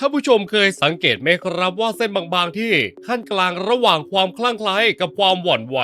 ท่านผู้ชมเคยสังเกตไหมครับว่าเส้นบางๆที่ขั้นกลางระหว่างความคลั่งไคล้กับความหวั่นไหว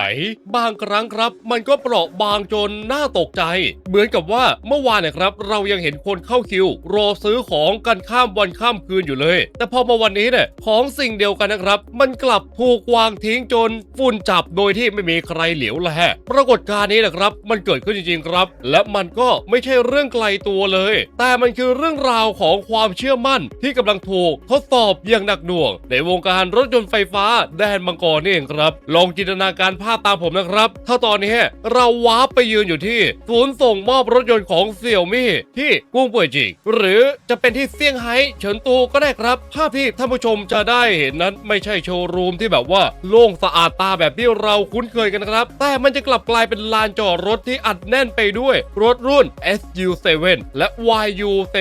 บางครั้งครับ มันก็เปราะบางจนน่าตกใจ เหมือนกับว่าเมื่อวานเนะครับ เรายังเห็นคนเข้าคิว รอซื้อของกันข้ามวันข้ามคืนอยู่เลย แต่พอมาวันนี้เนี่ยของสิ่งเดียวกันนะครับ มันกลับถูกวางทิ้งจนฝุ่นจับโดยที่ไม่มีใครเหลียวแลปรากฏการณ์นี้นะครับ มันเกิดขึ้นจริงๆครับ และมันก็ไม่ใช่เรื่องไกลตัวเลย แต่มันคือเรื่องราวของความเชื่อมั่นที่กำลังถูกทดสอบอย่างหนักหน่วง ในวงการรถยนต์ไฟฟ้าแดนมังกรนี่เองครับ ลองจินตนาการภาพตามผมนะครับ ถ้าตอนนี้เราวาร์ปไปยืนอยู่ที่ ศูนย์ส่งมอบรถยนต์ของเสี่ยวมี่ที่กรุงป่วยจิงหรือจะเป็นที่เซี่ยงไฮ้เฉินตูก็ได้ครับ ภาพที่ท่านผู้ชมจะได้เห็นนั้นไม่ใช่โชว์รูมที่แบบว่าโล่งสะอาดตาแบบที่เราคุ้นเคยกันนะครับ แต่มันจะกลับกลายเป็นลานจอดรถที่อัดแน่นไปด้วยรถรุ่น SU7 และ YU7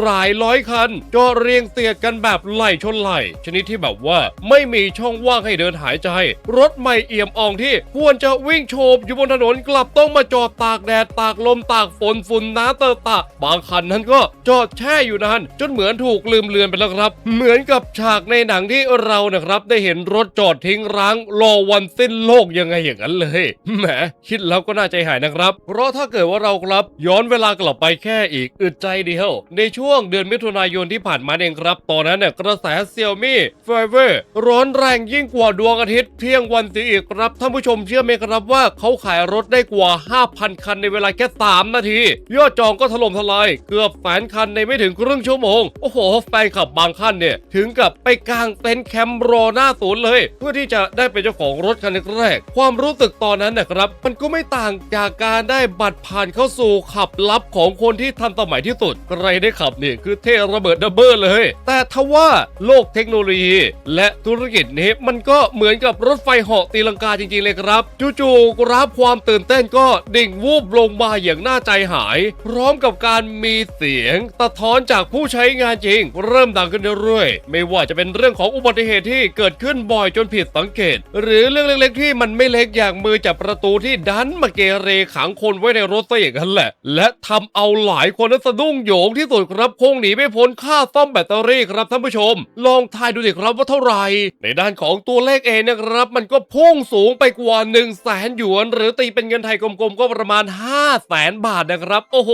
หลายร้อยคันจอดเรียงเสียดกันแบบไหลชนไหลชนิดที่แบบว่าไม่มีช่องว่างให้เดินหายใจ รถใหม่เอี่ยมอ่องที่ควรจะวิ่งโฉบอยู่บนถนนกลับต้องมาจอดตากแดดตากลมตากฝนฝุ่นน้ำเตอะตะ บางคันนั้นก็จอดแช่อยู่นานจนเหมือนถูกลืมเลือนไปแล้วครับ เหมือนกับฉากในหนังที่เรานะครับได้เห็นรถจอดทิ้งร้างรอวันสิ้นโลกยังไงอย่างนั้นเลยแหมคิดแล้วก็น่าใจหายนะครับ เพราะถ้าเกิดว่าเราครับย้อนเวลากลับไปแค่อีกอึดใจเดียว ในช่วงเดือนมิถุนายนที่ผ่านมาเองครับ ตอนนั้นเนี่ยกระแสเซี่ยมี่ไฟเวอร์ร้อนแรงยิ่งกว่าดวงอาทิตย์เที่ยงวันเสียอีกครับท่านผู้ชมเชื่อไหมครับว่าเขาขายรถได้กว่า 5,000 คันในเวลาแค่ 3 นาที ยอดจองก็ถล่มทลาย เกือบแสนคันในไม่ถึงครึ่งชั่วโมง โอ้โหแฟนขับบางคันเนี่ย ถึงกับไปกางเต็นท์แคมป์รอหน้าศูนย์เลย เพื่อที่จะได้เป็นเจ้าของรถคันแรก ความรู้สึกตอนนั้นนะครับ มันก็ไม่ต่างจากการได้บัตรผ่านเข้าสู่ขับลับของคนที่ทันสมัยที่สุด ใครได้ขับเนี่ยคือเท่ระเบิดดับเบิลเลยแต่ทว่าโลกเทคโนโลยี และธุรกิจนี้มันก็เหมือนกับรถไฟเหาะตีลังกาจริงๆเลยครับจู่ๆกราฟความตื่นเต้นก็ดิ่งวูบลงมาอย่างน่าใจหาย พร้อมกับการมีเสียงสะท้อนจากผู้ใช้งานจริง เริ่มดังขึ้นเรื่อยๆไม่ว่าจะเป็นเรื่องของอุบัติเหตุที่เกิดขึ้นบ่อยจนผิดสังเกต หรือเรื่องเล็กๆ ที่มันไม่เล็กอย่างมือจับประตูที่ดันมาเกเรขังคนไว้ในรถซะอย่างนั้นแหละ และทำเอาหลายคนนั้นสะดุ้งโหยงที่สุดครับคงหนีไม่พ้นค่าซ่อมแบตเตอรี่ครับท่านผู้ชม ลองทายดูสิครับว่าเท่าไหร่ ในด้านของตัวเลขเองนะครับ มันก็พุ่งสูงไปกว่า1 0 0 0 0แสนหยวน หรือตีเป็นเงินไทยกลมๆก็ประมาณ 5 0 0แสนบาทนะครับ โอ้โห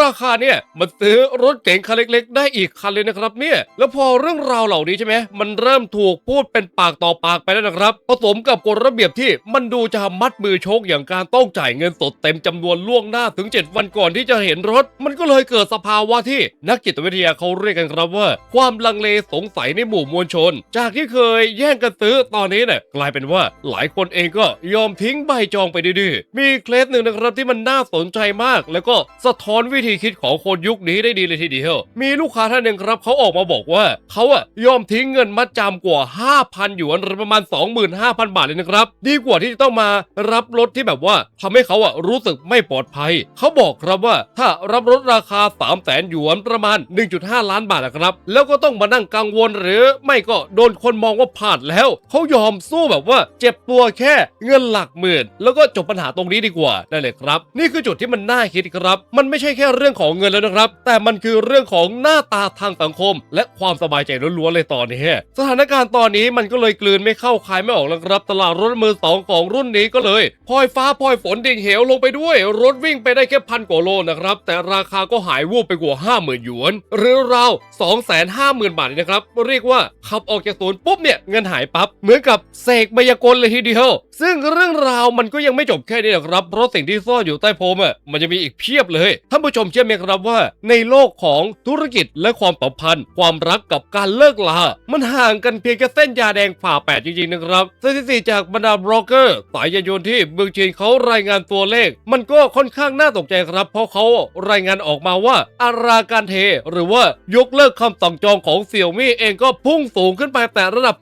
ราคาเนี่ยมันซื้อรถเก๋งคันเล็กๆ ได้อีกคันเลยนะครับเนี่ยแล้วพอเรื่องราวเหล่านี้ใช่ไหมมันเริ่มถูกพูดเป็นปากต่อปากไปแล้วนะครับผสมกับกฎระเบียบที่มันดูจะมัดมือโชกอย่างการต้องจ่ายเงินสดเต็มจำนวนล่วงหน้าถึง 7 วันก่อนที่จะเห็นรถ มันก็เลยเกิดสภาวะที่นักจิตวิทยาเขาเรียกกันครับว่าความลังเลสงสัยในหมู่มวลชน จากที่เคยแย่งกันซื้อตอนนี้เนี่ยกลายเป็นว่าหลายคนเองก็ยอมทิ้งใบจองไปดื้อมีเคล็ดหนึ่งนะครับที่มันน่าสนใจมาก แล้วก็สะท้อนวิธีคิดของคนยุคนี้ได้ดีเลยทีเดียวมีลูกค้าท่านหนึ่งครับเขาออกมาบอกว่าเขาอะยอมทิ้งเงินมัดจำกว่า 5,000หยวนหรือประมาณ 25,000 บาทเลยนะครับ ดีกว่าที่จะต้องมารับรถที่แบบว่าทำให้เขาอะรู้สึกไม่ปลอดภัย เขาบอกครับว่าถ้ารับรถราคา 3 0 0แสนหยวนประมาณ 1.5 ล้านบาทนะครับแล้วก็ต้องมานั่งกังวลหรือไม่ก็โดนคนมองว่าพลาดแล้ว เขายอมสู้แบบว่าเจ็บตัวแค่เงินหลักหมื่น แล้วก็จบปัญหาตรงนี้ดีกว่าได้เลยครับ นี่คือจุดที่มันน่าคิดครับ มันไม่ใช่แค่เรื่องของเงินแล้วนะครับ แต่มันคือเรื่องของหน้าตาทางสังคม และความสบายใจล้วนๆเลยตอนนี้สถานการณ์ตอนนี้มันก็เลยกลืนไม่เข้าคายไม่ออกแล้วครับ ตลาดรถมือสองของรุ่นนี้ก็เลยพลอยฟ้าพลอยฝนดิ่งเหวลงไปด้วย รถวิ่งไปได้แค่พันกว่าโลนะครับแต่ราคาก็หายวูบไปกว่า50,000หยวน หรือราว2อง250,000 บาทเลยนะครับ เรียกว่าขับออกจากศูนย์ปุ๊บเนี่ยเงินหายปั๊บเหมือนกับเสกมายากลเลยทีเดียว ซึ่งเรื่องราวมันก็ยังไม่จบแค่นี้หรอกครับ เพราะสิ่งที่ซ่อนอยู่ใต้พรมอะมันจะมีอีกเพียบเลยท่านผู้ชมเชื่อไหมครับว่า ในโลกของธุรกิจและความสัมพันธ์ ความรักกับการเลิกลา มันห่างกันเพียงแค่เส้นยาแดงผ่าแปดจริงๆนะครับสถิติจากบรรดาบล็อกเกอร์สายยานยนต์ที่เมืองจีนเขารายงานตัวเลข มันก็ค่อนข้างน่าตกใจครับ เพราะเขารายงานออกมาว่าอัตราการเท หรือว่ายกเลิกคำสั่งจองของเสี่ยวมี่เองก็พุ่งสูงขึ้นไปแต่ระดับ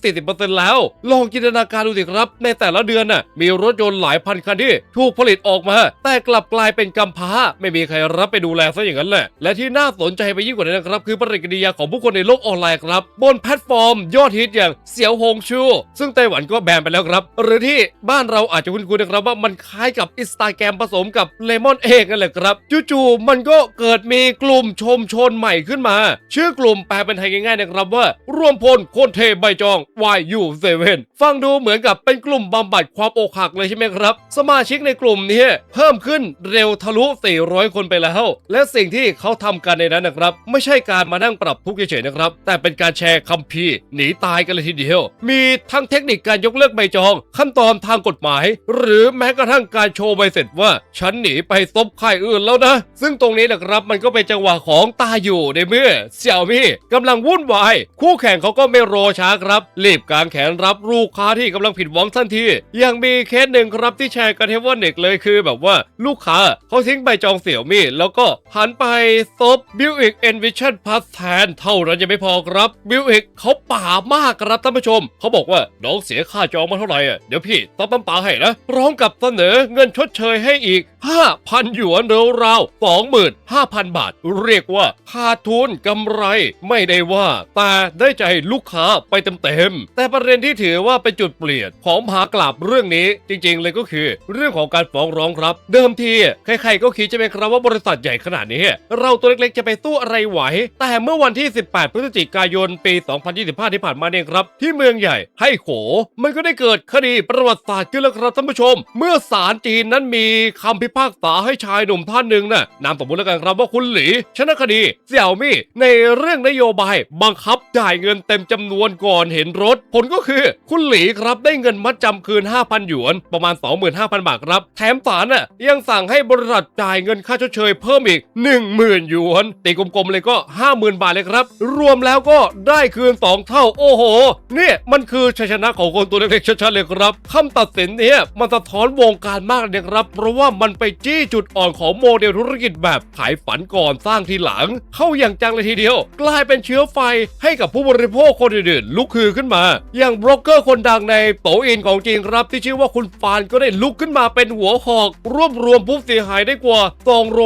30-40%แล้ว ลองจินตนาการดูสิครับ ในแต่ละเดือนน่ะมีรถยนต์หลายพันคันที่ถูกผลิตออกมา แต่กลับกลายเป็นกำพร้า ไม่มีใครรับไปดูแลซะอย่างนั้นแหละ และที่น่าสนใจไปยิ่งกว่านั้นนะครับ คือปฏิกิริยาของผู้คนในโลกออนไลน์ครับ บนแพลตฟอร์ม ยอดฮิตอย่างเสี่ยวหงชู ซึ่งไต้หวันก็แบนไปแล้วครับ หรือที่บ้านเราอาจจะคุ้นๆนะครับว่ามันคล้ายกับอินสตาแกรมผสมกับเลมอนเอกนั่นแหละครับจู่ๆมันก็เกิดมีกลุ่มชมชนใหม่ขึ้นมาชื่อกลุ่มแปลเป็นไทยง่ายๆนะครับว่า รวมพลคนเทใบจอง YU7 ฟังดูเหมือนกับเป็นกลุ่มบำบัดความอกหักเลยใช่ไหมครับ สมาชิกในกลุ่มนี้เพิ่มขึ้นเร็วทะลุ 400 คนไปแล้ว และสิ่งที่เขาทำกันในนั้นนะครับ ไม่ใช่การมานั่งปรับทุกข์เฉยๆนะครับ แต่เป็นการแชร์คัมภีร์หนีตายกันเลยทีเดียว มีทั้งเทคนิคการยกเลิกใบจอง ขั้นตอนทางกฎหมาย หรือแม้กระทั่งการโชว์ใบเสร็จว่า ฉันหนีไปซบค่ายอื่นแล้วนะ ซึ่งตรงนี้นะครับมันก็เป็นจังหวะของตาอยู่ในเมื่อเสี่ยวมี่กำลังวุ่นวาย คู่แข่งเขาก็ไม่รอช้าครับรีบกางแขนรับลูกค้าที่กำลังผิดหวังทันที ยังมีเคสหนึ่งครับที่แชร์กันให้ว่าเด็กเลยคือแบบว่าลูกค้าเขาทิ้งใบจองเสี่ยวมี่แล้วก็หันไปซบบิวอิกเอ็นวิชั่นพัสแทนเท่านั้นยังไม่พอครับบิวอิกเขาป่ามากครับท่านผู้ชม เขาบอกว่าน้องเสียค่าจองมาเท่าไหร่อะเดี๋ยวพี่ต้องปั๊มป่าให้นะพร้อมกับเสนอเงินชดเชยให้อีก 5,000 หยวนราวๆ25,000 บาท เรียกว่าขาดทุนกำไรไม่ได้ว่าแต่ได้ใจลูกค้าไปเต็มๆแต่ประเด็นที่ถือว่าเป็นจุดเปลี่ยนของมหากลับเรื่องนี้จริง ๆ เลยก็คือเรื่องของการฟ้องร้องครับ เดิมทีใครๆก็คิดจะเป็นครับว่าบริษัทใหญ่ขนาดนี้ เราตัวเล็กๆจะไปสู้อะไรไหว แต่เมื่อวันที่ 18 พฤศจิกายนปี 2025 ที่ผ่านมาเนี่ยครับ ที่เมืองใหญ่ให้โข มันก็ได้เกิดคดีประวัติศาสตร์ขึ้นแล้วครับท่านผู้ชม เมื่อศาลจีนนั้นมีคำพิพากษาให้ชายหนุ่มท่านหนึ่งน่ะนามสมมติแล้วกันครับว่าคุณหลีชนะคดีเสี่ยวมี่ในเรื่องนโยบาย บังคับจ่ายเงินเต็มจำนวนก่อนเห็นรถ ผลก็คือ คุณหลีครับได้เงินมัดจำคืน 5,000 หยวน ประมาณ 25,000 บาทครับ แถมศาลน่ะยังสั่งให้บริษัทจ่ายเงินค่าชดเชยเพิ่มอีก 10,000 หยวนตีกลมๆเลยก็ 50,000 บาทเลยครับ รวมแล้วก็ได้คืน 2 เท่า โอ้โห เนี่ยมันคือชัยชนะของคนตัวเล็กๆชัดๆเลยครับคำตัดสินเนี่ยมันสะท้อนวงการมากเลยครับ เพราะว่ามันไปจี้จุดอ่อนของโมเดลธุรกิจแบบขายฝันก่อนสร้างทีหลัง เข้าอย่างจังเลยทีเดียวกลายเป็นเชื้อไฟให้กับผู้บริโภคคนอื่นๆลุกฮือขึ้นมา อย่างบล็อกเกอร์คนดังในโตอินของจีนครับที่ชื่อว่าคุณฟานก็ได้ลุกขึ้นมาเป็นหัวหอก รวบรวมผู้เสียหายได้กว่า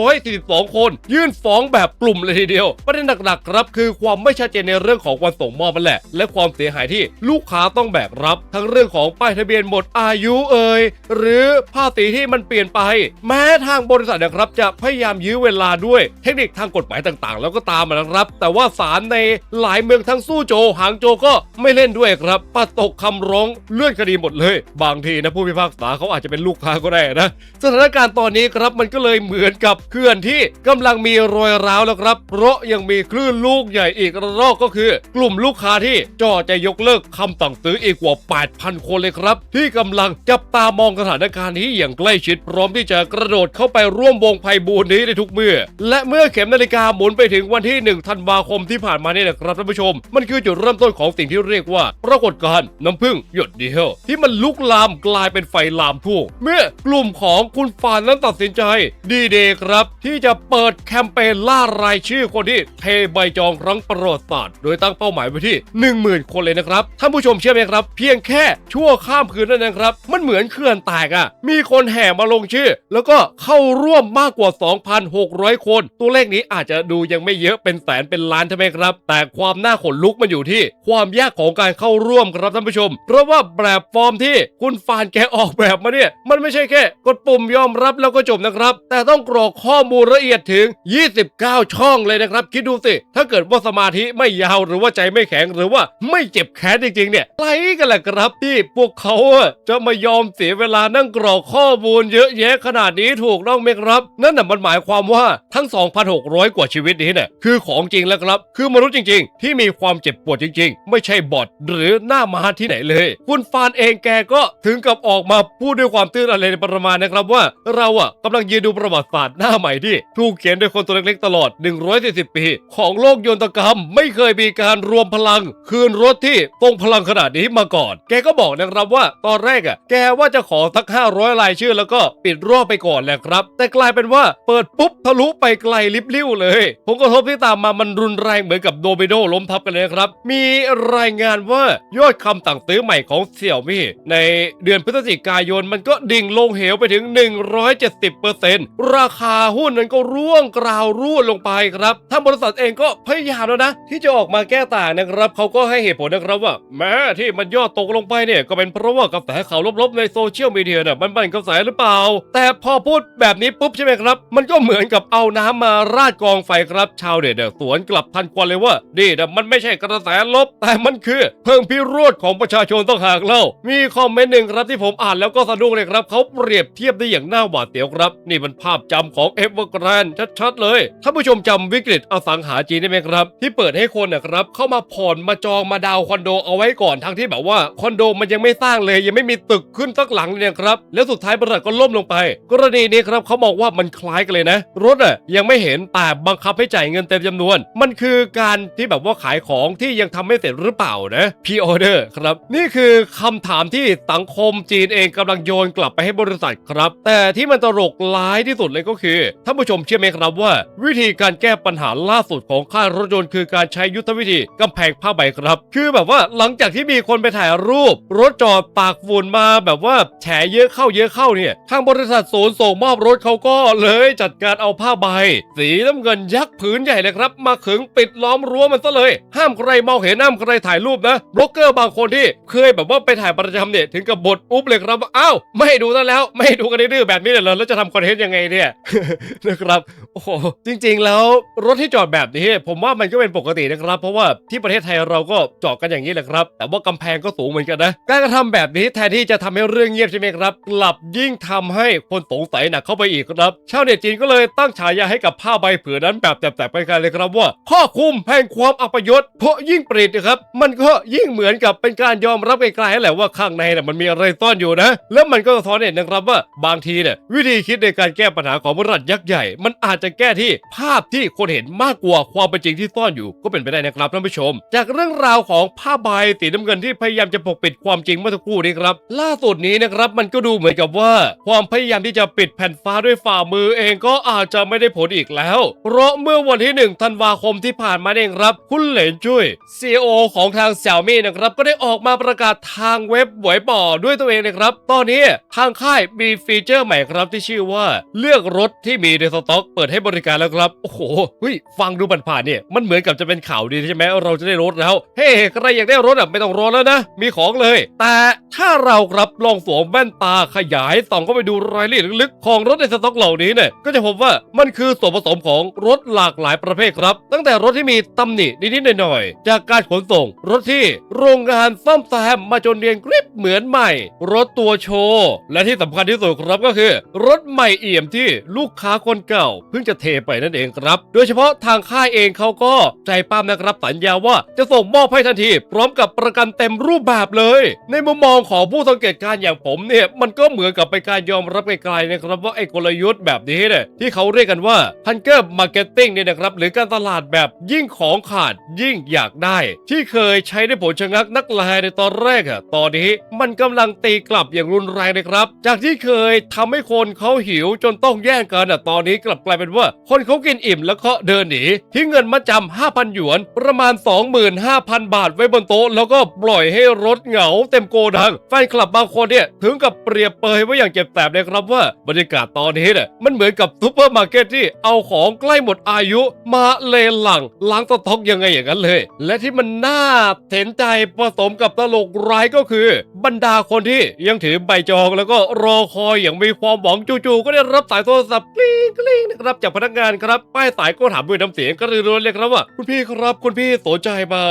242 คน ยื่นฟ้องแบบกลุ่มเลยทีเดียว ประเด็นหนักๆครับคือความไม่ชัดเจนในเรื่องของวันส่งมอบมันแหละ และความเสียหายที่ลูกค้าต้องแบกรับ ทั้งเรื่องของป้ายทะเบียนหมดอายุเอ่ยหรือภาษีที่มันเปลี่ยนไป แม้ทางบริษัทนะครับจะพยายามยื้อเวลาด้วยเทคนิคทางกฎหมายต่างๆ แล้วก็ตามมานะครับแต่ว่าศาลในหลายเมืองทั้งสู้โจหางโจก็ไม่เล่นด้วยครับปัดตกคำร้องเลื่อนคดีหมดเลย บางทีนะผู้พิพากษาเขาอาจจะเป็นลูกค้าก็ได้นะ สถานการณ์ตอนนี้ครับมันก็เลยเหมือนกับเขื่อนที่กำลังมีรอยร้าวแล้วครับ เพราะยังมีคลื่นลูกใหญ่อีกระลอกก็คือ กลุ่มลูกค้าที่จ่อจะยกเลิกคำสั่งซื้ออีกกว่า 8,000 คนเลยครับ ที่กำลังจับตามองสถานการณ์นี้อย่างใกล้ชิดพร้อมที่จะกระโดดเข้าไปร่วมวงไพ่บูนนี้ในทุกเมื่อ และเมื่อเข็มนาฬิกาหมุนไปถึงวันที่ 1 ธันวาคมที่ผ่านมาเนี่ยนะครับท่านผู้ชม มันคือจุดเริ่มต้นของสิ่งที่เรียกว่าปรากฏการณ์น้ำผึ้งหยดเดียว ที่มันลุกลามกลายเป็นไฟลามทุ่งเมื่อกลุ่มของคุณฟานนั้นตัดสินใจ ดีเดย์ครับ ที่จะเปิดแคมเปญล่ารายชื่อคนที่เทใบจองครั้งประวัติศาสตร์โดยตั้งเป้าหมายไว้ที่ 10,000 คนเลยนะครับท่านผู้ชมเชื่อไหมครับ เพียงแค่ชั่วข้ามคืนนั่นเองครับ มันเหมือนเขื่อนแตกอะ มีคนแห่มาลงชื่อ แล้วก็เข้าร่วมมากกว่า 2,600 คน ตัวเลขนี้อาจจะดูยังไม่เยอะเป็นแสนเป็นล้านใช่ไหมครับ แต่ความน่าขนลุกมันอยู่ที่ ความยากของการเข้าร่วมครับท่านผู้ชม เพราะว่าแบบฟอร์มที่คุณฟานแกออกแบบมาเนี่ย มันไม่ใช่แค่ กดปุ่มยอมรับแล้วก็จบนะครับ แต่ต้องกรอกข้อมูลละเอียดถึง 29 ช่องเลยนะครับ คิดดูสิ ถ้าเกิดว่าสมาธิไม่ยาวหรือว่าใจไม่แข็งหรือว่าไม่เจ็บแขนจริงๆเนี่ยไรกันแหละครับที่พวกเขาจะมายอมเสียเวลานั่งกรอกข้อมูลเยอะแยะขนาดนี้ถูกต้องไหมครับ นั่นน่ะมันหมายความว่าทั้ง 2,600 กว่าชีวิตนี้เนี่ยคือของจริงแล้วครับ คือมนุษย์จริง ๆ ที่มีความเจ็บปวดจริง ๆ ไม่ใช่บอทหรือหน้ามาที่ไหนเลย คุณฟานเองแกก็ถึงกับออกมาพูดด้วยความตื้นอะไรในประมาณนะครับว่า เราอะกำลังยืนดูประวัติศาสตร์หน้าใหม่ที่ถูกเขียนโดยคนตัวเล็กๆตลอด 140 ปี ของโลกยนตกรรม ไม่เคยมีการรวมพลัง คืนรถที่ทรงพลังขนาดนี้มาก่อน แกก็บอกนะครับว่าตอนแรกอะแกว่าจะขอสัก 500 รายชื่อ แล้วก็ปิดรอบไปก่อนแหละครับ แต่กลายเป็นว่าเปิดปุ๊บทะลุไปไกลลิบลิ่วเลย ผลกระทบที่ตามมามันรุนแรงเหมือนกับโดมิโนล้มทับกันเลยครับ มีรายงานว่ายอดคำสั่งซื้อใหม่ของเสี่ยวมี่ในเดือนพฤศจิกายนมันก็ดิ่งลงเหวไปถึง 170%ราคาหุ้นนั้นก็ร่วงกราวร่วงลงไปครับทางบริษัทเองก็พยายามแล้วนะ ที่จะออกมาแก้ต่างนะครับ เขาก็ให้เหตุผลนะครับว่า แม้ที่มันยอดตกลงไปเนี่ยก็เป็นเพราะว่ากระแสข่าวลบๆในโซเชียลมีเดียน่ะมันเป็นกระแสหรือเปล่า แต่พอพูดแบบนี้ปุ๊บใช่ไหมครับ มันก็เหมือนกับเอาน้ำมาราดกองไฟครับ ชาวเน็ตเนี่ยสวนกลับทันควันเลยว่านี่นะมันไม่ใช่กระแสลบ แต่มันคือ เพิ่งพิโรธของประชาชนต้องหากเล่า มีคอมเมนต์หนึ่งครับที่ผมอ่านแล้วก็สะดุ้งเลยครับเขาเปรียบเทียบได้อย่างน่าหวาดเสียวครับ นี่มันภาพจำของเอเวอร์แกรนชัดๆเลยท่านผู้ชมจำวิกฤตอสังหาจีนได้ไหมครับ ที่เปิดให้คนนะครับเข้ามาผ่อนมาจองมาดาวคอนโดเอาไว้ก่อนทั้งที่แบบว่าคอนโดมันยังไม่สร้างเลย ยังไม่มีตึกขึ้นสักหลังเลยครับแล้วสุดท้ายบริษัทก็ล่มลงไป กรณีนี้ครับเขาบอกว่ามันคล้ายกันเลยนะ รถอะยังไม่เห็นแต่บังคับให้จ่ายเงินเต็มจำนวนมันคือการที่แบบว่าขายของที่ยังทำไม่เสร็จหรือเปล่านะพีออเดอร์ครับ นี่คือคำถามที่สังคมจีนเองกำลังโยนกลับไปให้บริษัทครับ แต่ที่มันตลกร้ายที่สุดเลยก็คือท่านผู้ชมเชื่อไหมครับว่า วิธีการแก้ปัญหาล่าสุดของค่ายรถยนต์คือการใช้ยุทธวิธีกำแพงผ้าใบครับ คือแบบว่าหลังจากที่มีคนไปถ่ายรูป รถจอดปากฝุ่นมาแบบว่าแฉเยอะเข้าเยอะเข้าเนี่ยทางบริษัทศูนย์ส่งมอบรถเขาก็เลยจัดการเอาผ้าใบ สีน้ำเงินยักษ์ผืนใหญ่เลยครับมาขึงปิดล้อมรั้วมันซะเลย ห้ามใครมองเห็นห้ามใครถ่ายรูปนะบล็อกเกอร์บางคนที่เคยแบบว่าไปถ่ายประจำเนี่ยถึงกับบทอุ๊บเลยครับว่าอ้าวไม่ให้ดูซะแล้ว ไม่ดูกันดื้อแบบนี้เลยเหรอแล้วจะทำคอนเทนต์ยังไงเนี่ยนะครับโอ้โหจริง ๆ แล้วรถที่จอดแบบนี้ ผมว่ามันก็เป็นปกตินะครับ เพราะว่าที่ประเทศไทยเราก็จอดกันอย่างนี้แหละครับ แต่ว่ากำแพงก็สูงเหมือนกันนะการกระทำแบบนี้แทนที่จะทำให้เรื่องเงียบใช่ไหมครับกลับยิ่งทำให้คนสงสัยหนักเข้าไปอีกครับชาวเน็ตจีนก็เลยตั้งฉายาให้กับผ้าใบผืนนั้นแบบแตกๆไปกันเลยครับว่าข้อคุมแห่งความอัปยศเพราะยิ่งเปรตนะครับ มันก็ยิ่งเหมือนกับเป็นการยอมรับไกลๆแหละว่าข้างในน่ะมันมีอะไรซ่อนอยู่นะ แล้วมันก็สะท้อนเห็นนะครับว่าบางทีเนี่ยวิธีคิดในการแก้ปัญหาของบริษัทยักษ์ใหญ่ มันอาจจะแก้ที่ภาพที่คนเห็นมากกว่าความเป็นจริงที่ซ่อนอยู่ก็เป็นไปได้นะครับท่านผู้ชม จากเรื่องราวของผ้าใบสีน้ำเงินที่พยายามจะปกปิดความจริงเมื่อสักครู่นี้ครับล่าสุดนี้นะครับมันก็ดูเหมือนกับว่า ความพยายามที่จะปิดแผ่นฟ้าด้วยฝ่ามือเองก็อาจจะไม่ได้ผลอีกแล้ว เพราะเมื่อวันที่1ธันวาคมที่ผ่านมาเองครับ คุณเหลนจุ้ย CEO ของทางเซี่ยมี่นะครับ ก็ได้ออกมาประกาศทางเว็บหวยบ่อด้วยตัวเองนะครับ ตอนนี้ทางค่ายมีฟีเจอร์ใหม่ครับที่ชื่อว่าเลือกรถที่มีในสต็อก เปิดให้บริการแล้วครับโอ้โหเฮ้ยฟังดูผ่านๆเนี่ยมันเหมือนกับจะเป็นข่าวดีใช่ไหมเราจะได้รถแล้วเฮ้ใครอยากได้รถอะไม่ต้องรอแล้วนะ มีของเลย แต่ถ้าเราครับลองสวมแว่นตาขยายส่องเข้าไปดูรายละเอียดลึกๆของรถในสต็อกเหล่านี้เนี่ยก็จะพบว่ามันคือส่วนผสมของรถหลากหลายประเภทครับตั้งแต่รถที่มีตำหนินิดๆหน่อยๆจากการขนส่ง รถที่โรงงานซ่อมแซมมาจนเรียงกริบเหมือนใหม่ รถตัวโชว์และที่สำคัญที่สุดครับก็คือ รถใหม่เอี่ยมที่ลูกค้าคนเก่า เพิ่งจะเทไปนั่นเองครับ โดยเฉพาะทางค่ายเองเขาก็ใจปั้มนะครับสัญญาว่าจะส่งมอบให้ทันที พร้อมกับประกันเต็มรูปแบบเลย ในมุมมองของผู้สังเกตการณ์อย่างผมเนี่ยมันก็เหมือนกับเป็นการยอมรับไกลๆนะครับว่าไอ้กลยุทธ์แบบนี้เนี่ยที่เขาเรียกกันว่า Hunger Marketing เนี่ยนะครับหรือการตลาดแบบยิ่งของขาดยิ่งอยากได้ ที่เคยใช้ได้ผลชะงักนักแลในตอนแรกอะตอนนี้มันกำลังตีกลับอย่างรุนแรงเลยครับ จากที่เคยทำให้คนเขาหิวจนต้องแย่งกันอะตอนนี้กลับกลายเป็นว่า คนเขากินอิ่มแล้วก็เดินหนีทิ้งเงินมาจำ5,000 หยวน ประมาณ 25,000 บาทไว้บนโต๊ะ แล้วก็ปล่อยให้รถเหงาเต็มโกดังแฟนคลับบางคนเนี่ยถึงกับเปรียบเปยไว้อย่างเจ็บแสบเลยครับว่าบรรยากาศตอนนี้เนี่ยมันเหมือนกับซูเปอร์มาร์เก็ตที่เอาของใกล้หมดอายุมาเลหลังล้างสต็อกยังไงอย่างนั้นเลย และที่มันน่าเห็นใจผสมกับตลกร้ายก็คือ บรรดาคนที่ยังถือใบจองแล้วก็รอคอยอย่างมีความหวังจู่ๆก็ได้รับสายโทรศัพท์กลิ้งกลิ้งนะครับจากพนักงานครับป้ายสายก็ถามด้วยน้ำเสียงกระรือร้นเลยครับว่า คุณพี่ครับคุณพี่สนใจมา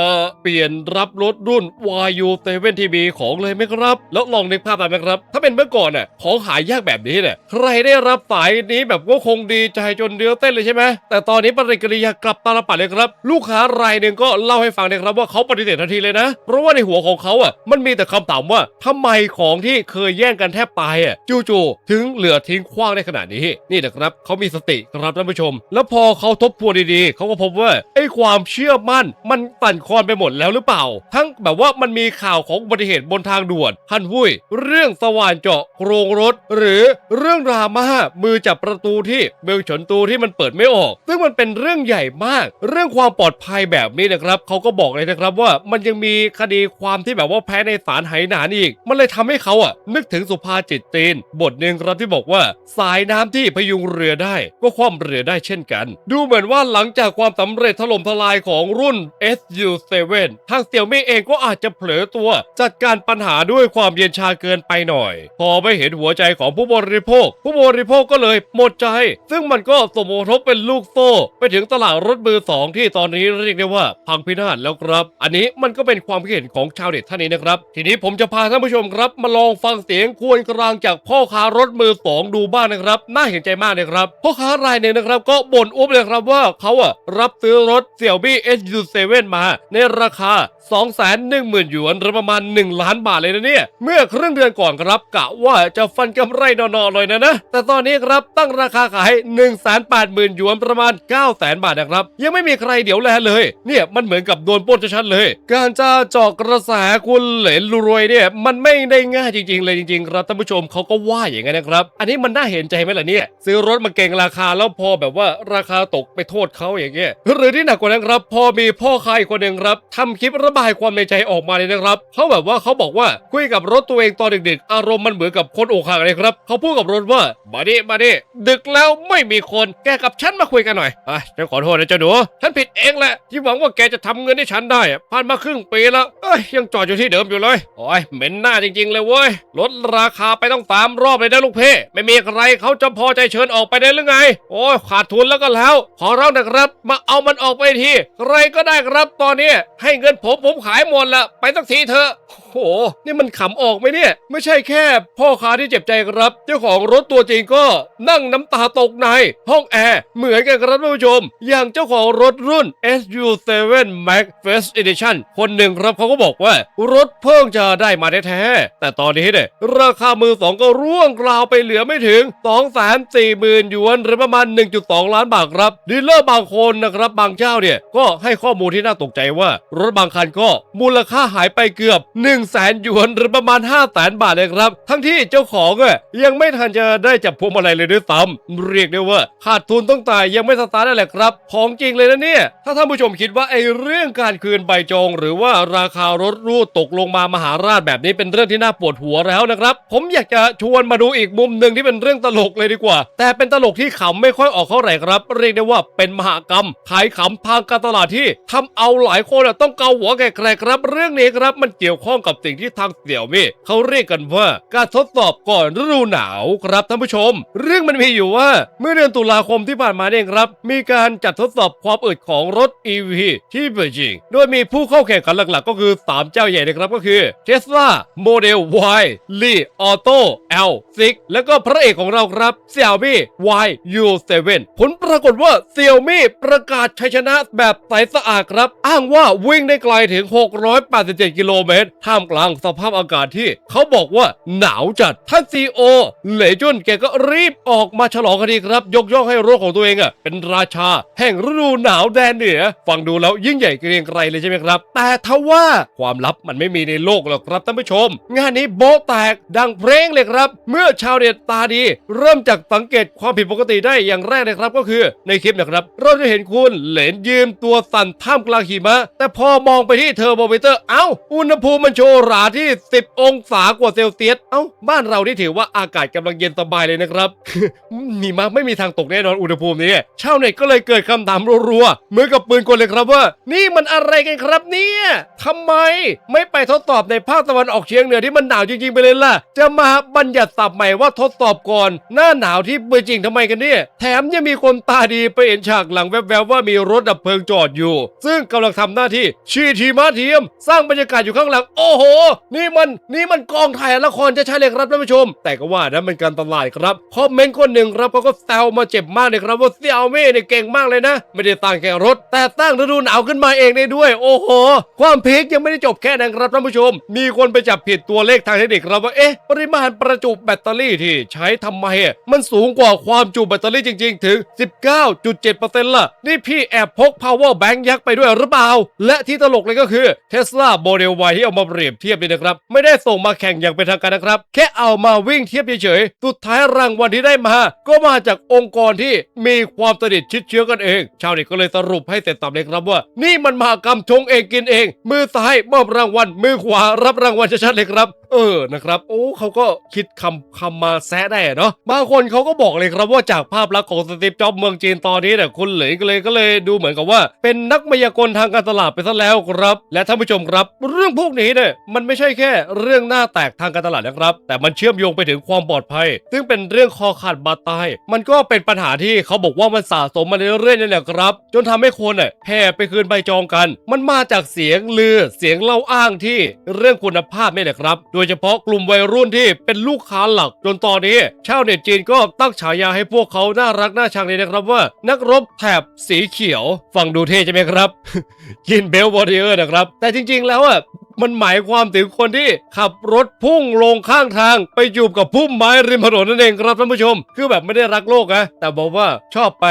เปลี่ยนรับรถรุ่น YU 7 TB ของเลยไหมครับ แล้วลองนึกภาพตามนะครับ ถ้าเป็นเมื่อก่อนน่ะของหายากแบบนี้เนี่ยใครได้รับสายนี้แบบก็คงดีใจจนเดือเต้นเลยใช่ไหมแต่ตอนนี้ปฏิกิริยากลับตาลปัดเลยครับ ลูกค้ารายหนึ่งก็เล่าให้ฟังเลยครับว่าเขาปฏิเสธทันทีเลยนะ เพราะว่าในหัวของเขาอะมันมีแต่คำถามว่าทำไมของที่เคยแย่งกันแทบตายอะจู่ๆถึงเหลือทิ้งขว้างได้ขนาดนี้นี่นะครับเขามีสติครับท่านผู้ชม แล้วพอเขาทบทวนดีๆเขาก็พบว่าไอ้ความเชื่อมั่นมันปั่นคอนไปหมดแล้วหรือเปล่า ทั้งแบบว่ามันมีข่าวของอุบัติเหตุบนทางด่วนฮันวุ้ยเรื่องสว่านเจาะโครงรถ หรือเรื่องราม่ามือจับประตูที่เมืองฉนตูที่มันเปิดไม่ออก ซึ่งมันเป็นเรื่องใหญ่มากเรื่องความปลอดภัยแบบนี้นะครับเขาก็บอกเลยนะครับว่ามันยังมีคดีความที่แบบว่าแพ้ในศาลไหหนานอีก มันเลยทำให้เขาอะ นึกถึงสุภาษิตจีน บทหนึ่งครับที่บอกว่า สายน้ำที่พยุงเรือได้ ก็คว่ำเรือได้เช่นกัน ดูเหมือนว่าหลังจากความสำเร็จถล่มทลายของรุ่น SU7 ทางเสี่ยวมี่เองก็อาจจะเผลอตัว จัดการปัญหาด้วยความเย็นชาเกินไปหน่อย พอไม่เห็นหัวใจของผู้บริโภค ผู้บริโภคก็เลยหมดใจ ซึ่งมันก็สมทบเป็นลูกโซ่ไปถึงตลาดรถมือสองที่ตอนนี้เรียกได้ว่าพังพินาศแล้วครับ อันนี้มันก็เป็นความคิดเห็นของชาวเน็ตท่านนี้นะครับ ทีนี้ผมจะพาท่านผู้ชมครับ มาลองฟังเสียงควรกลางจากพ่อค้ารถมือสองดูบ้างนะครับ น่าเห็นใจมากเลยครับพ่อค้ารายหนึ่งนะครับ ก็บ่นอุ๊บเลยครับว่าเขาอะรับซื้อรถเสี่ยวบี้ SU7 มา ในราคา 210,000หยวนหรือประมาณ 1 ล้านบาทเลยนะเนี่ย เมื่อครึ่งเดือนก่อนครับกะว่าจะฟันกำไรนอนๆเลยนะนะแต่ตอนนี้ครับตั้งราคาขาย 180,000หยวนประมาณ 900,000บาทนะครับยังไม่มีใครเดี๋ยวแลเลย เนี่ยมันเหมือนกับโดนปล้นชัดๆเลย การจะเจาะกระแสคุณเหลนรวยเนี่ย มันไม่ได้ง่ายจริง ๆ เลยจริงๆครับท่านผู้ชมเขาก็ว่าอย่างนั้นนะครับ อันนี้มันน่าเห็นใจไหมล่ะเนี่ย ซื้อรถมาเก่งราคาแล้วพอแบบว่าราคาตกไปโทษเขาอย่างเงี้ยหรือที่หนักกว่านั้นครับพอมีพ่อค้าอีกคนหนึ่งครับทำคลิประบายความในใจออกมาเลยนะครับเขาแบบว่าเขาบอกว่าคุยกับรถตัวเองตอนดึกๆ อารมณ์มันเหมือนกับคนอกหักเลยครับเขาพูดกับรถว่ามาดิมาดิดึกแล้วไม่มีคนแกกับฉันมาคุยกันหน่อยอะฉันขอโทษนะเจ้าหนู ฉันผิดเองแหละที่หวังว่าแกจะทำเงินให้ฉันได้ผ่านมาครึ่งปีแล้วเอ้ยยังจอดอยู่ที่เดิมอยู่เลยโอ้ยเหม็นหน้าจริง ๆ เลยเว้ยลดราคาไปต้องสามรอบเลยนะลูกเพ่ไม่มีใครเขาจะพอใจเชิญออกไปได้หรือไง โอ้ยขาดทุนแล้วก็แล้ว ขอร้องนะครับ มาเอามันออกไปทีใครก็ได้ครับตอนนี้ ให้เงินผมผมขายหมดละไปสักทีเถอะโอ้โห นี่มันขำออกไหมเนี่ย ไม่ใช่แค่ พ่อค้าที่เจ็บใจครับ เจ้าของรถตัวจริงก็นั่งน้ำตาตกใน ห้องแอร์ เหมือนกันครับท่านผู้ชม อย่างเจ้าของรถรุ่น SU7 Max First Edition คนหนึ่งครับเขาก็บอกว่า รถเพิ่งจะได้มาแท้ๆแต่ตอนนี้เนี่ยราคามือสองก็ร่วงกราวไปเหลือไม่ถึง 2 4 0 0 0 0หยวนหรือประมาณ 1.2 ล้านบาทครับดีลเลอร์บางคนนะครับบางเจ้าเนี่ยก็ให้ข้อมูลที่น่าตกใจว่า รถบางคันก็มูลค่าหายไปเกือบ 1 0 0 0 0แสนหยวนหรือประมาณ 5 0 0แสนบาทเลยครับ ทั้งที่เจ้าของอะยังไม่ทันจะได้จับพวงมาลัยเลยด้วยซ้ำเรียกได้ว่าขาดทุนต้องตายยังไม่สตาร์ทได้แหละครับ ของจริงเลยนะเนี่ย ถ้าท่านผู้ชมคิดว่าไอ้เรื่องการคืนใบจอง หรือว่าราคารถรูดตกลงมามหาราชแบบนี้เป็นเรื่องที่น่าปวดหัวแล้วนะครับ ผมอยากจะชวนมาดูอีกมุมหนึ่งที่เป็นเรื่องตลกเลยดีกว่า แต่เป็นตลกที่ขำไม่ค่อยออกเท่าไหร่ครับ เรียกได้ว่าเป็นมหากรรมขายขำทางการตลาดที่ทำเอาหลายคนต้องเกาหัวแกรครับ เรื่องนี้ครับมันเกี่ยวข้องกับสิ่งที่ทางเสี่ยวมี่เขาเรียกกันว่าการทดสอบก่อนฤดูหนาวครับท่านผู้ชม เรื่องมันมีอยู่ว่า เมื่อเดือนตุลาคมที่ผ่านมาเนี่ยครับ มีการจัดทดสอบความอึดของรถ EV ที่เบจิงโดยมีผู้เข้าแข่งขันหลักๆ ก็คือ 3 เจ้าใหญ่นะครับก็คือ Tesla Model Y Li Auto L 6แล้วก็พระเอกของเราครับ Xiaomi Y U7 ผลปรากฏว่า Xiaomi ประกาศชัยชนะแบบใสสะอาดครับ อ้างว่าวิ่งได้ไกลถึง 687 กิโลเมตรท่ามกลางสภาพอากาศที่ เขาบอกว่าหนาวจัดท่านซีโอเหลจุนแกก็รีบออกมาฉลองคดีครับ ยกย่องให้รถของตัวเองอะเป็นราชา แห่งฤดูหนาวแดนเหนือฟังดูแล้วยิ่งใหญ่เกรียงไกรเลยใช่ไหมครับ แต่ทว่าความลับมันไม่มีในโลกหรอกครับท่านผู้ชม งานนี้โบะแตกดังเพลงเลยครับ เมื่อชาวเน็ตตาดี เริ่มจากสังเกตความผิดปกติได้อย่างแรกเลยครับ ก็คือในคลิปนะครับ เราจะเห็นคุณเหลนยืมตัวสั่นท่ามกลางหิมะ แต่พอมองไปที่เทอร์โมมิเตอร์เอ้า อุณหภูมิมันโชวหราที่ 10 องศากว่าเซลเซียส เอ้า บ้านเราที่ถือว่าอากาศกำลังเย็นสบายเลยนะครับ มีมากไม่มีทางตกแน่นอนอุณหภูมินี้ชาวเน็ตก็เลยเกิดคำถามรัวๆเหมือนกับปืนกลเลยครับว่า นี่มันอะไรกันครับเนี่ยทำไมไม่ไปทดสอบในภาคตะวันออกเฉียงเหนือที่มันหนาวจริงๆไปเลยล่ะ จะมาบัญญัติศัพท์ใหม่ว่าทดสอบก่อน หน้าหนาวที่เบอร์จริงทำไมกันเนี่ย แถมยังมีคนตาดีไปเห็นฉากหลังแวบๆว่ามีรถดับเพลิงจอดอยู่ ซึ่งกำลังทำหน้าที่ชีทีมาเทียม สร้างบรรยากาศอยู่ข้างหลังโอ้โหนี่มันนี่มันกองถ่ายละครจะใช่เลยครับท่านผู้ชม แต่ก็ว่านะมันการตลาดครับคอมเมนต์คนหนึ่งครับเขาก็แซวมาเจ็บมากเลยครับว่าเซี่ยวเม่เนี่ยเก่งมากเลยนะ ไม่ได้สร้งแค่รถ แต่สร้งฤดูหนาวขึ้นมาเองได้ด้วย โอ้โห ความพีคยังไม่ได้จบแค่นั้นครับท่านผู้ชม มีคนไปจับผิดตัวเลขทางเทคนิคครับว่าเอ๊ะปริมาณประจุแบตเตอรี่ที่ใช้ทำไมมันสูงกว่าความจุแบตเตอรี่จริง ๆ ถึง 19.7%ล่ะนี่พี่แอบพก power bank ยักษ์ไปด้วยหรือเปล่าและที่ตลกเลยก็คือ Tesla Model Y ที่เอามาเปรียบเทียบนี่นะครับ ไม่ได้ส่งมาแข่งอย่างเป็นทางการนะครับ แค่เอามาวิ่งเทียบเฉยๆ สุดท้ายรางวัลที่ได้มา ก็มาจากองค์กรที่มีความสนิทชิดเชื้อกันเอง ชาวเน็ตก็เลยสรุปให้เสร็จสับเลยครับว่า นี่มันมหากรรมชงเองกินเอง มือซ้ายมอบรางวัล มือขวารับรางวัลชัดๆเลยครับ เออนะครับ โอ้เขาก็คิดคำคำมาแซะได้เนาะบางคนเขาก็บอกเลยครับว่าจากภาพลักษณ์ของสตีฟจ็อบเมืองจีนตอนนี้เนี่ยคุณเหลยก็เลยก็เลยดูเหมือนกับว่า เป็นนักมายากลทางการตลาดไปซะแล้วครับ และท่านผู้ชมครับ เรื่องพวกนี้เนี่ยมันไม่ใช่แค่เรื่องหน้าแตกทางการตลาดนะครับ แต่มันเชื่อมโยงไปถึงความปลอดภัย ซึ่งเป็นเรื่องคอขาดบาดตาย มันก็เป็นปัญหาที่เขาบอกว่ามันสะสมมาเรื่อยๆนี่แหละครับ จนทำให้คนเนี่ยแห่ไปคืนใบจองกัน มันมาจากเสียงลือเสียงเล่าอ้างที่เรื่องคุณภาพนี่แหละครับโดยเฉพาะกลุ่มวัยรุ่นที่เป็นลูกค้าหลัก จนตอนนี้ ชาวเน็ตจีนก็ตั้งฉายาให้พวกเขาน่ารักน่าชังเลยนะครับว่า นักรบแถบสีเขียว ฟังดูเท่ใช่ไหมครับ กินเบลวอร์เดียร์นะครับ แต่จริงๆแล้วอะ มันหมายความถึงคนที่ขับรถพุ่งลงข้างทาง ไปจูบกับพุ่มไม้ริมถนนนั่นเองครับท่านผู้ชม คือแบบไม่ได้รักโลกนะแต่บอกว่าชอบไป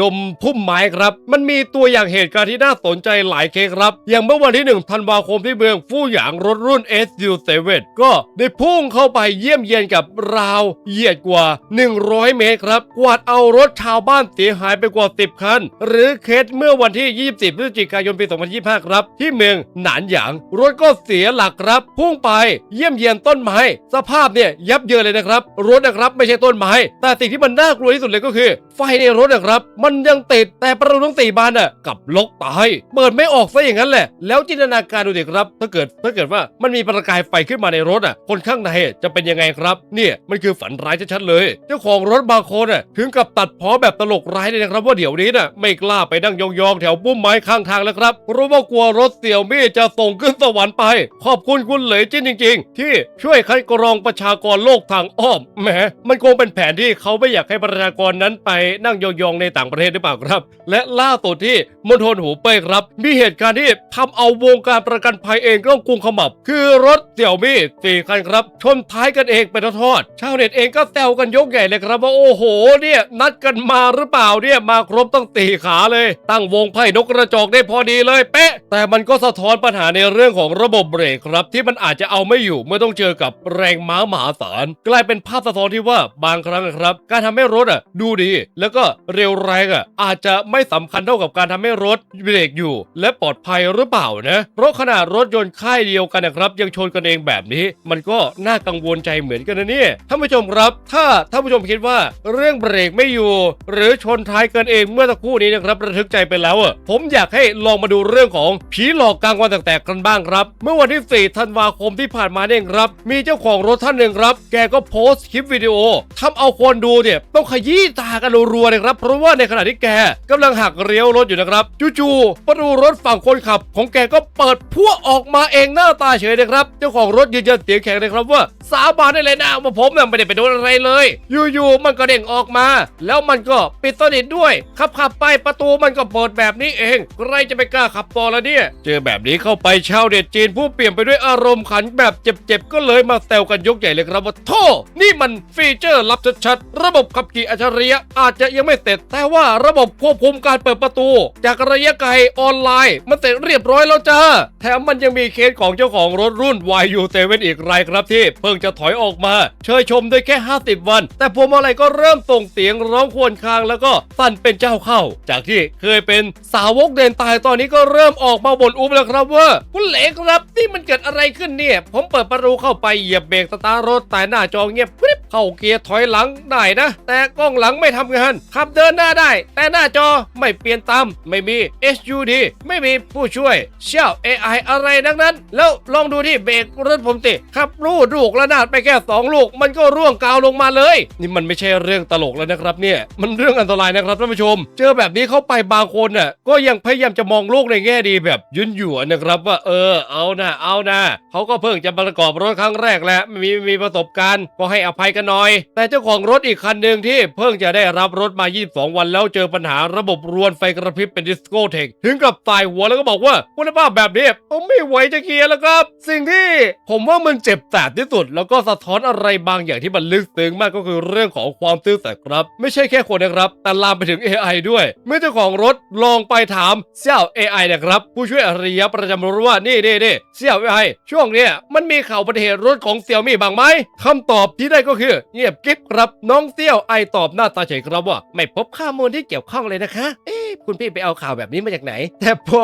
ดมพุ่มไม้ครับ มันมีตัวอย่างเหตุการณ์ที่น่าสนใจหลายเคครับ อย่างเมื่อวันที่1ธันวาคมที่เมืองฟู่หยางรถรุ่น SU7 ก็ได้พุ่งเข้าไปเยี่ยมเยียนกับราวเหยียดกว่า 100 เมตรครับ กวาดเอารถชาวบ้านเสียหายไปกว่า 10 คัน หรือเคสเมื่อวันที่ 24 พฤศจิกายนปี 2025 ครับ ที่เมืองหนานหยางรถก็เสียหลักครับ พุ่งไปเยี่ยมเยียนต้นไม้ สภาพเนี่ยยับเยินเลยนะครับรถนะครับไม่ใช่ต้นไม้ แต่สิ่งที่มันน่ากลัวที่สุดเลยก็คือ ไฟในรถนะครับ มันยังติดแต่ประตูทั้งสี่บานน่ะกับล็อกตายเปิดไม่ออกซะอย่างนั้นแหละ แล้วจินตนาการดูดิครับ ถ้าเกิดถ้าเกิดว่ามันมีประกายไฟขึ้นมาในรถอะ คนข้างในจะเป็นยังไงครับ เนี่ยมันคือฝันร้ายชัดๆเลย เจ้าของรถบางคนอะถึงกับตัดพ้อแบบตลกร้ายเลยนะครับว่าเดี๋ยวนี้น่ะไม่กล้าไปนั่งยองๆแถวปุ้มไม้ข้างทางแล้วครับเพราะว่ากลัวรถเสี่ยวมี่จะส่งขึ้นสวรรค์ไป ขอบคุณคุณเหลยจิ้นจริง ๆ ที่ช่วยคัดกรองประชากรโลกทางอ้อมแหมมันคงเป็นแผนที่เขาไม่อยากให้ประชากรนั้นไปนั่งยองๆในต่างประเทศหรือเปล่าครับ และล่าสุดที่มณฑลหูเป้ยครับ มีเหตุการณ์ที่ทำเอาวงการประกันภัยเองก็กุมขมับ คือรถเสี่ยวมี่สี่คันครับชนท้ายกันเองเป็นทอดชาวเน็ตเองก็แซวกันยกใหญ่เลยครับว่าโอ้โหเนี่ยนัดกันมาหรือเปล่าเนี่ยมาครบตั้งตีขาเลย ตั้งวงไพ่นกกระจอกได้พอดีเลยเป๊ะ แต่มันก็สะท้อนปัญหาในเรื่องของระบบเบรกครับที่มันอาจจะเอาไม่อยู่เมื่อต้องเจอกับแรงม้ามหาศาลกลายเป็นภาพสะท้อนที่ว่าบางครั้งครับ การทำให้รถอะดูดี แล้วก็เร็วแรงอะอาจจะไม่สำคัญเท่ากับการทำให้รถเบรกอยู่ และปลอดภัยหรือเปล่านะเพราะขนาดรถยนต์ค่ายเดียวกันนะครับ ยังชนกันเองแบบนี้ มันก็น่ากังวลใจเหมือนกันนะเนี่ยท่านผู้ชมครับ ถ้าท่านผู้ชมคิดว่าเรื่องเบรกไม่อยู่ หรือชนท้ายกันเองเมื่อสักครู่นี้นะครับระทึกใจไปแล้วอะผมอยากให้ลองมาดูเรื่องของผีหลอกกลางวันแตกๆกันบ้างครับเมื่อวันที่ 4 ธันวาคมที่ผ่านมาเนี่ยครับ มีเจ้าของรถท่านหนึ่งครับ แกก็โพสต์คลิปวิดีโอทำเอาคนดูเนี่ยต้องขยี้ตากันรัวๆเลยครับ เพราะว่าในขณะที่แกกำลังหักเลี้ยวรถอยู่นะครับจู่ๆประตูรถฝั่งคนขับ ของแกก็เปิดพั่วออกมาเองหน้าตาเฉยเลยครับ เจ้าของรถยืนยันเสียงแข็งเลยครับว่าสาบานได้เลยนะว่าผมเนี่ยไม่ได้ไปโดนอะไรเลย อยู่ๆมันก็เด้งออกมา แล้วมันก็ปิดสนิทด้วยขับขับๆไปประตูมันก็เปิดแบบนี้เอง ใครจะไปกล้าขับต่อละเนี่ย เจอแบบนี้เข้าไปชาวเด็ดจีนผู้เปลี่ยนไปด้วยอารมณ์ขันแบบเจ็บๆ ก็เลยมาแซวกันยกใหญ่เลยครับว่าโธ่นี่มันฟีเจอร์ลับชัดๆ ระบบขับขี่อัจฉริยะอาจจะยังไม่เสร็จ แต่ว่าระบบควบคุมการเปิดประตู จากระยะไกลออนไลน์ มันเสร็จเรียบร้อยแล้วจ้าแถมมันยังมีเคสของเจ้าของรถรุ่น YU7 อีกรายครับที่เพิ่งจะถอยออกมา เชยชมได้แค่ 50 วัน แต่พวงมาลัยก็เริ่มส่งเสียงร้องครวญครางแล้วก็สั่นเป็นเจ้าเข้า จากที่เคยเป็นสาวกเด่นตายตอนนี้ก็เริ่มออกมาบ่นอุ้มแล้วครับว่าคุณเหลครับนี่มันเกิดอะไรขึ้นเนี่ย ผมเปิดประตูเข้าไปเหยียบเบรกสตาร์รถแต่หน้าจอเงียบกริบเข้าเกียร์ถอยหลังได้นะ แต่กล้องหลังไม่ทำงาน ขับเดินหน้าได้ แต่หน้าจอไม่เปลี่ยนตามไม่มี HUD ไม่มีผู้ช่วยเชี่ยว AI อะไรดังนั้น แล้วลองดูที่เบรกรถผมติขับรูดลูกระนาดไปแค่2ลูก มันก็ร่วงกาวลงมาเลย นี่มันไม่ใช่เรื่องตลกแล้วนะครับเนี่ยมันเรื่องอันตรายนะครับท่านผู้ชม เจอแบบนี้เข้าไปบางคนน่ะก็ยังพยายามจะมองโลกในแง่ดีแบบยุ่นหยวนนะครับว่าเออเอานะเอานะเขาก็เพิ่งจะประกอบรถครั้งแรกแหละไม่มีไม่มีประสบการณ์ก็ให้อภัยกันหน่อย แต่เจ้าของรถอีกคันหนึ่งที่เพิ่งจะได้รับรถมา 22 วันแล้วเจอปัญหาระบบรวนไฟกระพริบเป็นดิสโก้เทคถึงกับตายหัวแล้วก็บอกว่าคุณภาพแบบนี้ผมไม่ไหวจะเคลียร์แล้วครับ สิ่งที่ผมว่ามันเจ็บแสบที่สุด แล้วก็สะท้อนอะไรบางอย่างที่มันลึกซึ้งมากก็คือเรื่องของความซื่อสัตย์ครับ ไม่ใช่แค่คนนะครับ แต่ลามไปถึง AI ด้วย เมื่อเจ้าของรถลองไปถามเซี่ยว AI นะครับ ผู้ช่วยอริยะประจำรถว่านี่นี่นี่เซี่ยว AI ช่วงเนี้ยมันมีข่าวอุบัติเหตุรถของเสี่ยวมี่บ้างไหมคำตอบที่ได้ก็คือ เงียบกิ๊บครับน้องเซี่ยวไอตอบหน้าตาเฉยครับว่า ไม่พบข้อมูลที่เกี่ยวข้องเลยนะคะ เอ๊คุณพี่ไปเอาข่าวแบบนี้มาจากไหน แต่พอ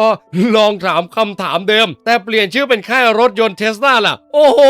ลองถามคำถามเดิม แต่เปลี่ยนชื่อเป็นค่ายรถยนต์เทสลาล่ะ โอ้โห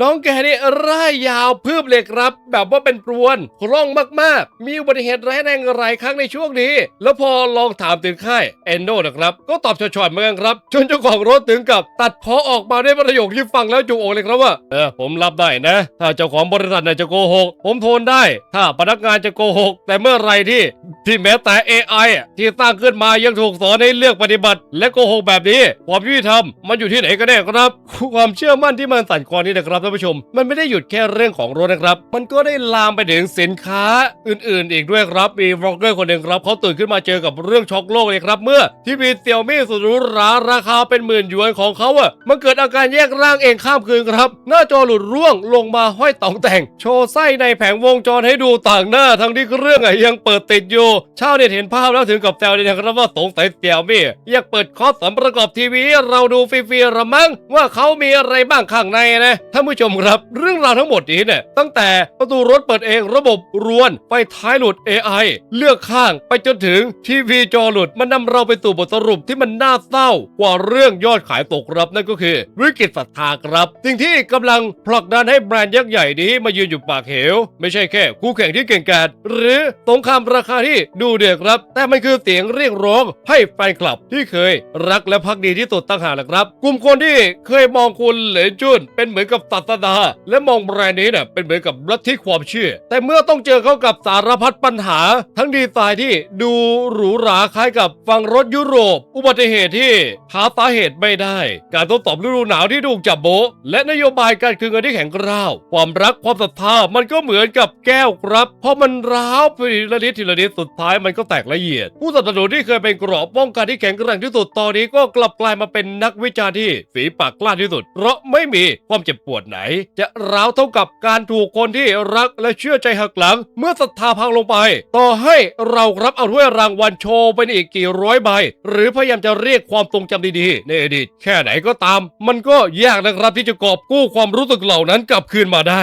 น้องแกนี่ร่ายยาวพืบเลยครับ แบบว่าเป็นปรวนคล่องมากๆ มีอุบัติเหตุร้ายแรงหลายครั้งในช่วงนี้ แล้วพอลองถามถึงค่ายเอนโดนะครับ ก็ตอบชดๆเหมือนกันครับ จนเจ้าของรถถึงกับตดเพอออกมาได้ประโยคที่ฟังแล้วจุกอกเลยครับว่า เออผมรับได้นะ ถ้าเจ้าของบริษัทน่ะจะโกหก ผมทนได้ ถ้าพนักงานจะโกหก แต่เมื่อไรที่ ที่แม้แต่ AI อะที่สร้างขึ้นมายังถูกสอนให้เลือกปฏิบัติ และโกหกแบบนี้ ความยุติธรรมมันอยู่ที่ไหนกันแน่ครับ ความเชื่อมั่นที่มันสั่นคลอนนี่นะครับท่านผู้ชม มันไม่ได้หยุดแค่เรื่องของรถนะครับ มันก็ได้ลามไปถึงสินค้าอื่น ๆ อีกด้วยครับ มีบล็อกเกอร์คนหนึ่งครับเขาตื่นขึ้นมาเจอกับเรื่องช็อกโลกเลยครับ เมื่อที่มีเซี่ยมี่สุดหรูหราราคาเป็นหมื่นหยวนของเขาอะมันเกิดอาการแยกร่างเองข้ามคืนครับ หน้าจอหลุดร่วงลงมาห้อยต่องแต่ง โชว์ไส้ในแผงวงจรให้ดูต่างหน้า ทั้งที่เครื่องอะยังเปิดติดอยู่ชาวเน็ตเห็นภาพแล้วถึงกับแซวเลยนะครับว่าสงสัยเซี่ยมี่อยากเปิดคอร์สสอนประกอบทีวีเราดูฟรีๆละมั้งว่าเขามีอะไรบ้างข้างในนะท่านผู้ชมครับ เรื่องราวทั้งหมดนี้เนี่ยตั้งแต่ประตูรถเปิดเองระบบรวนไฟท้ายหลุด AI เลือกข้างไปจนถึงทีวีจอหลุดมันนำเราไปสู่บทสรุปที่มันน่าเศร้ากว่าเรื่องยอดขายตกครับนั่นก็คือวิกฤตศรัทธาครับสิ่งที่กำลังผลักดันให้แบรนด์ยักษ์ใหญ่นี้มายืนอยู่ปากเหว ไม่ใช่แค่คู่แข่งที่เก่งกาจหรือสงครามราคาที่ดูเดือดครับ แต่มันคือเสียงเรียกร้องให้แฟนคลับที่เคยรักและพักดีที่สุดต่างหากนะครับ กลุ่มคนที่เคยมองคุณเหลนจุนเป็นเหมือนกับศาสดาและมองแบรนด์นี้เนี่ยเป็นเหมือนกับลัทธิความเชื่อ แต่เมื่อต้องเจอเข้ากับสารพัดปัญหา ทั้งดีไซน์ที่ดูหรูหราคล้ายกับฝั่งรถยุโรป อุบัติเหตุที่หาสาเหตุไม่ได้ การทดสอบฤดูหนาวที่ถูกจับโบและนโยบายการคืนเงินที่แข็งกร้าว ความรักความศรัทธามันก็เหมือนกับแก้วครับพอมันร้าวไปทีละนิดทีละนิดสุดท้ายมันก็แตกละเอียด ผู้สนับสนุนที่เคยเป็นกราะป้องกันที่แข็งแกร่งที่สุดตอนนี้ก็กลับกลายมาเป็นนักวิจารณ์ที่ฝีปากกล้าที่สุด เพราะไม่มีความเจ็บปวดไหน จะร้าวเท่ากับการถูกคนที่รักและเชื่อใจหักหลัง เมื่อศรัทธาพังลงไป ต่อให้เรารับเอาถ้วยรางวัลโชว์ไปอีกกี่ร้อยใบหรือพยายามจะเรียกความทรงจำดีๆในอดีตแค่ไหนก็ตาม มันก็ยากนะครับที่จะกอบกู้ความรู้สึกเหล่านั้นกลับคืนมาได้